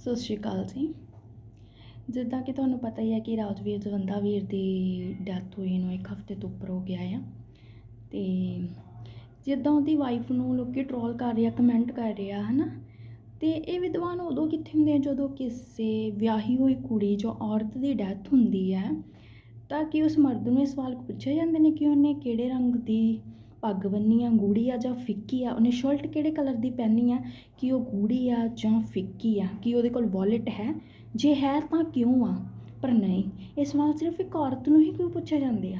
ਸਤਿ ਸ਼੍ਰੀ ਅਕਾਲ ਜੀ। ਜਿੱਦਾਂ ਕਿ ਤੁਹਾਨੂੰ ਪਤਾ ਹੀ ਹੈ ਕਿ ਰਾਜਵੀਰ ਜਵੰਦਾ ਵੀਰ ਦੀ ਡੈਥ ਹੋਈ ਨੂੰ ਇੱਕ ਹਫ਼ਤੇ ਤੋਂ ਉੱਪਰ ਹੋ ਗਿਆ ਆ। ਤੇ ਜਿੱਦਾਂ ਉਹਦੀ ਵਾਈਫ ਨੂੰ ਲੋਕੀ ਟਰੋਲ ਕਰ ਰਹੇ ਆ ਕਮੈਂਟ ਕਰ ਰਹੇ ਆ ਹਨਾ? ਤੇ ਇਹ ਵਿਦਵਾਨ ਉਦੋਂ ਕਿੱਥੇ ਹੁੰਦੇ ਆ? ਜਦੋਂ ਕਿਸੇ ਵਿਆਹੀ ਹੋਈ ਕੁੜੀ ਜਾਂ ਔਰਤ ਦੀ ਡੈਥ ਹੁੰਦੀ ਹੈ, ਤਾਂ ਕਿ ਉਸ ਮਰਦ ਨੂੰ ਇਹ ਸਵਾਲ ਪੁੱਛੇ ਜਾਂਦੇ ਨੇ ਕਿ ਉਹਨੇ ਕਿਹੜੇ ਰੰਗ ਦੀ ਪੱਗ ਬੰਨੀ ਆ ਗੂੜ੍ਹੀ ਆ ਜਾਂ ਫਿੱਕੀ ਆ, ਉਹਨੇ ਸ਼ਰਟ ਕਿਹੜੇ ਕਲਰ ਦੀ ਪਹਿਨੀ ਆ? ਕਿ ਉਹ ਗੂੜੀ ਆ ਜਾਂ ਫਿੱਕੀ ਆ? ਕਿ ਉਹਦੇ ਕੋਲ ਵਾਲਟ ਹੈ? ਜੇ ਹੈ ਤਾਂ ਕਿਉਂ ਆ? ਪਰ ਨਹੀਂ, ਇਹ ਸਵਾਲ ਸਿਰਫ ਇੱਕ ਔਰਤ ਨੂੰ ਹੀ ਕਿਉਂ ਪੁੱਛੇ ਜਾਂਦੇ ਆ?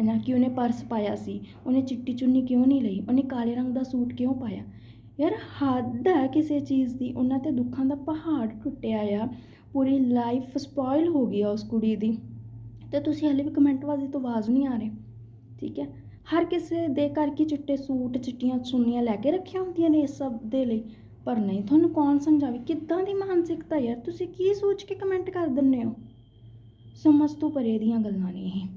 ਹਨਾ, ਕਿ ਉਹਨੇ ਪਰਸ ਪਾਇਆ ਸੀ, ਉਹਨੇ ਚਿੱਟੀ ਚੁੰਨੀ ਕਿਉਂ ਨਹੀਂ ਲਈ? ਉਹਨੇ ਕਾਲੇ ਰੰਗ ਦਾ ਸੂਟ ਕਿਉਂ ਪਾਇਆ? ਯਾਰ ਹੱਦ ਹੈ ਕਿਸੇ ਚੀਜ਼ ਦੀ, ਉਹਨਾਂ ਤੇ ਦੁੱਖਾਂ ਦਾ ਪਹਾੜ ਟੁੱਟਿਆ ਆ। ਪੂਰੀ ਲਾਈਫ ਸਪੋਇਲ ਹੋ ਗਈ ਆ ਉਸ ਕੁੜੀ ਦੀ। ਤੇ ਤੁਸੀਂ ਹਲੇ ਵੀ ਕਮੈਂਟਬਾਜ਼ੀ ਤੋਂ ਆਵਾਜ਼ ਨਹੀਂ ਆ ਰਹੇ। ਠੀਕ ਹੈ? ਹਰ ਕਿਸੇ ਦੇ ਘਰ ਕੀ ਚਿੱਟੇ ਸੂਟ, ਚਿੱਟੀਆਂ ਚੁੰਨੀਆਂ ਲੈ ਕੇ ਰੱਖੀਆਂ ਹੁੰਦੀਆਂ ਨੇ ਇਸ ਸਭ ਦੇ ਲਈ। ਪਰ ਨਹੀਂ, ਤੁਹਾਨੂੰ ਕੌਣ ਸਮਝਾਵੇ? ਕਿੱਦਾਂ ਦੀ ਮਾਨਸਿਕਤਾ ਯਾਰ? ਤੁਸੀਂ ਕੀ ਸੋਚ ਕੇ ਕਮੈਂਟ ਕਰ ਦਿੰਦੇ ਹੋ? ਸਮਝ ਤੋਂ ਪਰੇ ਦੀਆਂ ਗੱਲਾਂ ਨੇ ਇਹ।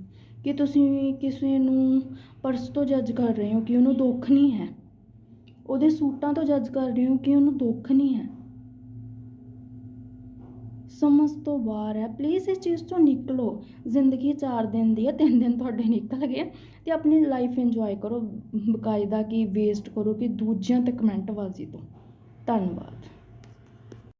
ਕਿ ਤੁਸੀਂ ਕਿਸੇ ਨੂੰ ਪਰਸ ਤੋਂ ਜੱਜ ਕਰ ਰਹੇ ਹੋ ਕਿ ਉਹਨੂੰ ਦੁੱਖ ਨਹੀਂ ਹੈ। ਉਹਦੇ ਸੂਟਾਂ ਤੋਂ ਜੱਜ ਕਰ ਰਹੇ ਹੋ ਕਿ ਉਹਨੂੰ ਦੁੱਖ ਨਹੀਂ ਹੈ। ਸਮਝ ਤੋਂ ਬਾਹਰ ਹੈ। ਪਲੀਜ਼ ਇਸ ਚੀਜ਼ ਤੋਂ ਨਿਕਲੋ। ਜ਼ਿੰਦਗੀ 4 ਦਿਨ ਦੀ ਹੈ 3 ਦਿਨ ਤੁਹਾਡੇ ਨਿਕਲ ਗਏ ਤੇ ਆਪਣੀ ਲਾਈਫ ਇੰਜੋਏ ਕਰੋ। ਬਕਾਇਦਾ ਕਿ ਵੇਸਟ ਕਰੋ ਕਿ ਦੂਜਿਆਂ ਤੇ ਕਮੈਂਟ ਬਾਜ਼ੀ ਤੋਂ। ਧੰਨਵਾਦ।